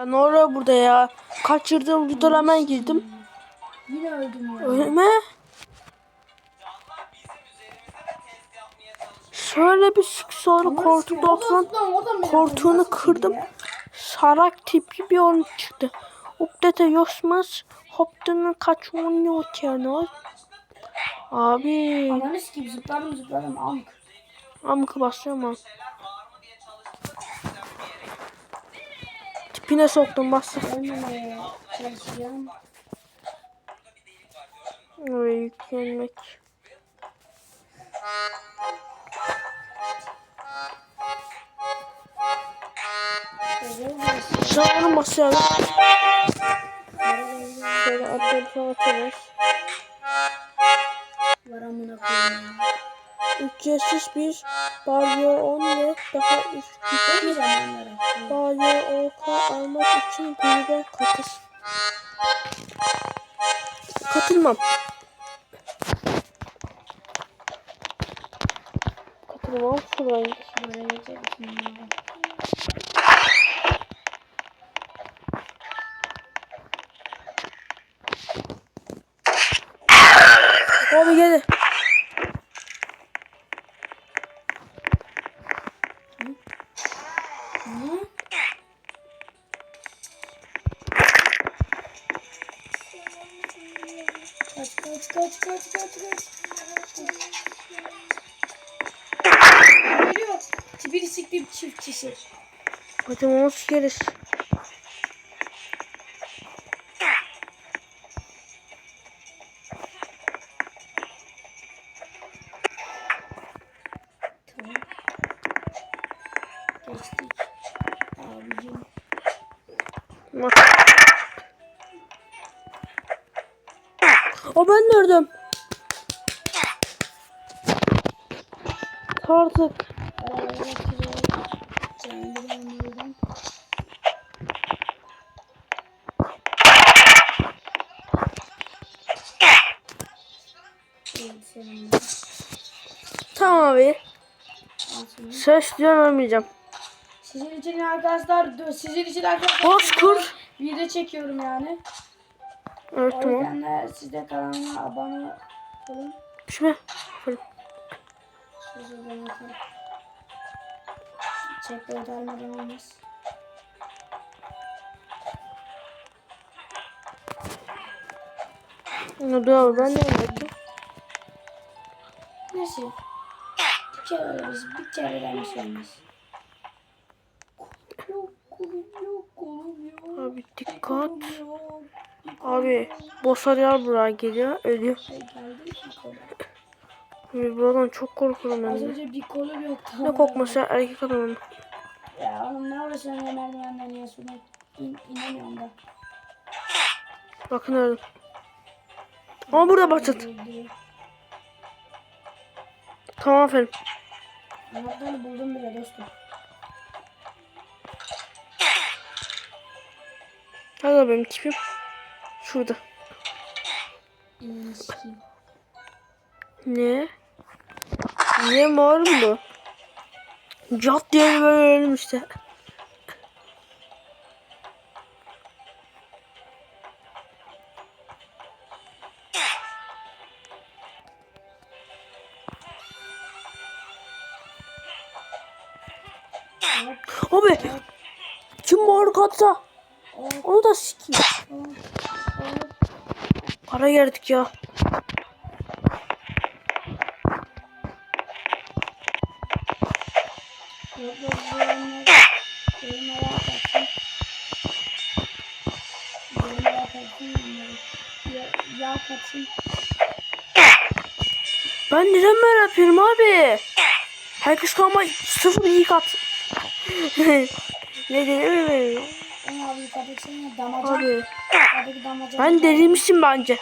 Ya ne oluyor burada ya? Kaçırdığım videolara hemen girdim. Yine öldüm ya. Öyle mi? Şöyle bir sık sonra koltukta oturan koltuğunu kırdım. Sarak tipi bir oyun çıktı. Update yosmaz. Hoptanın kaç oynuyor yani. Abi. Ananı sikeyim zıpladım zıpladım amk. Amkı basıyorum ama. Tipine soktum çalışacağım. Oraya yüklenmek. Özel burası. Sağını basıyorum. Şöyle atlayıp atarız. Var amına koyayım ya. Ücretsiz bir Baryo 10 ve daha üst zamanlara. Baryo OK almak için kulübe katıl. Katılmam. Katılmam şuradan ya. Abi gel. Hı? Kaç kaç kaç kaç kaç kaç. Geliyor. Tibiri siktim çiftçisi. Hadi onu sikeriz. O ben de ördüm. De. Tamam abi. Söz diyorum ölmeyeceğim. Sizin için arkadaşlar, sizin için arkadaşlar. Boş kur. Video çekiyorum yani. Evet O tamam. yüzden de siz de kanalıma abone olun. Aferin. Siz abone olun. Çekleri darmadan olmaz. Dur abi ben de ördüm. Neyse. Bir kere biz, bir kere olmaz. Yok kolum yok. Abi dikkat. Abi boss arıyor buraya geliyor. Ölüyor. Şey. Abi buradan çok korkuyorum ben Az önce bir kolum yoktu. Ne korkması erkek adamım. Ya oğlum ne uğraşıyorsun ya merdivenden ya şuna in, inemiyorum da. Bakın öldüm. Ama burada başlat. Tamam aferin. Anahtarı buldum bile dostum. Hadi benim tipim. Şurada. Ne? Niye mor mu? Cat diye böyle işte. Abi kim mor katsa onu da sikeyim. Ya, yağ katsın. Ben neden böyle yapıyorum abi? Herkes kalma sıfır iyi kat. ne dedim Ben abi yıkadıksın damacan. Abi Yukarıdaki damacan. ben delirmişim bence.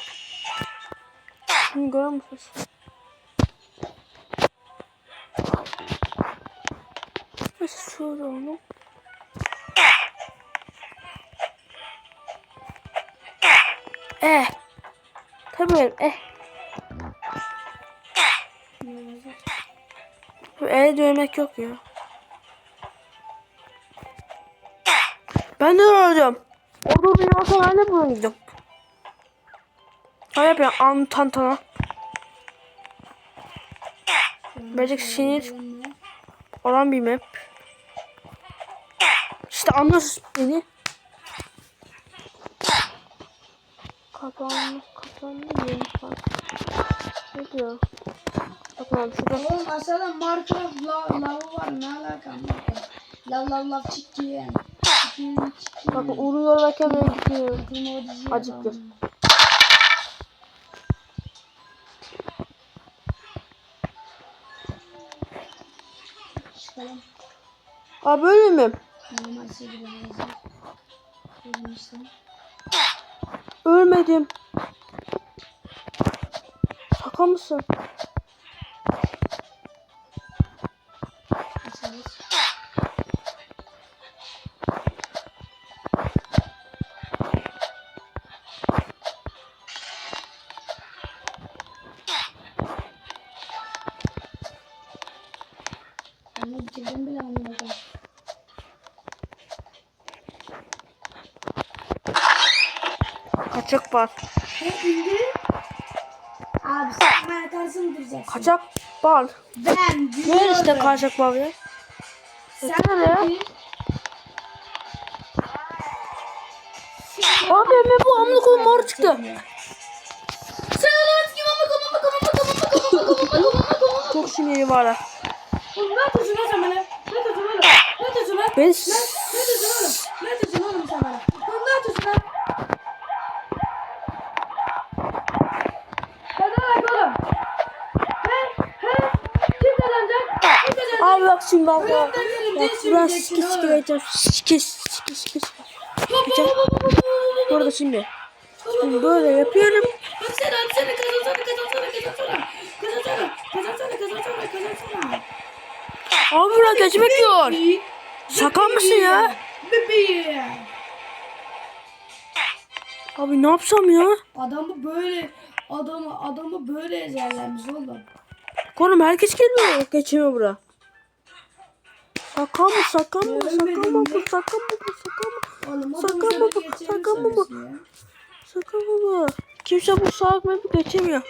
Şimdi görüyor musunuz? Nasıl şurada onu? Eh. Tabii eh. Bu el dövmek yok ya. Ben Ben de öldüm. Orada ben de bulundum. Hadi yapayım an tantana. Birazcık sinir olan bir map. İşte anlıyorsun beni. Kapandı, kapandı, yeni. Ne diyor? Abi şurada. Oğlum aşağıda Minecraft la lavı var. Ne alaka? Lav lav lav. Chicken chicken. Bakın uğruyorlarken ben gidiyorum. Emoji Acıktır. Aa böyle mi? Ölmedim. Şaka mısın? Kaçak var. Ne indi? Abi sen bana karşı mı duracaksın? Kaçak bal. Ben Ne biliyorum. işte kaçak bal ya? Sen Yeter ya. Abi ne bu amına koyayım mor çıktı. Lan kom ama kom ama kom ama kom ama kom ama kom ama Çok sinirli var. ha. Oğlum ne yapıyorsun lan sen bana? Ne yapıyorsun oğlum? Ne yapıyorsun lan? Ben Ne, ne yapıyorsun oğlum? Ne yapıyorsun oğlum sen bana? Oğlum ne yapıyorsun lan? Hadi lan oğlum. He? He? Kim kazanacak? Kim kazanacak? Abi bak şimdi bak. Ölüm Bak demeyelim, Bak, değiştireceksin biraz sike oğlum. sike edeceğim. Sike sike sike sike. Hop, hop, hop, hop, hop, hop, hop. Burada şimdi. Şimdi böyle yapıyorum. Hadi sen kazansana kazansana kazansana. Kazansana kazansana kazansana kazansana. Abi bura geçmek yok. Şaka mısın ya? Bebeğim. Abi ne yapsam ya? Adamı böyle adamı adamı böyle ezerlermiş oğlum. Oğlum herkes geliyor. Geçemiyor bura. Şaka mı şaka mı şaka mı bu şaka mı bu şaka mı? Baba, geçelim sakın baba. sanırsın ya. Şaka mı bu? Kimse bu salak map'i geçemiyor.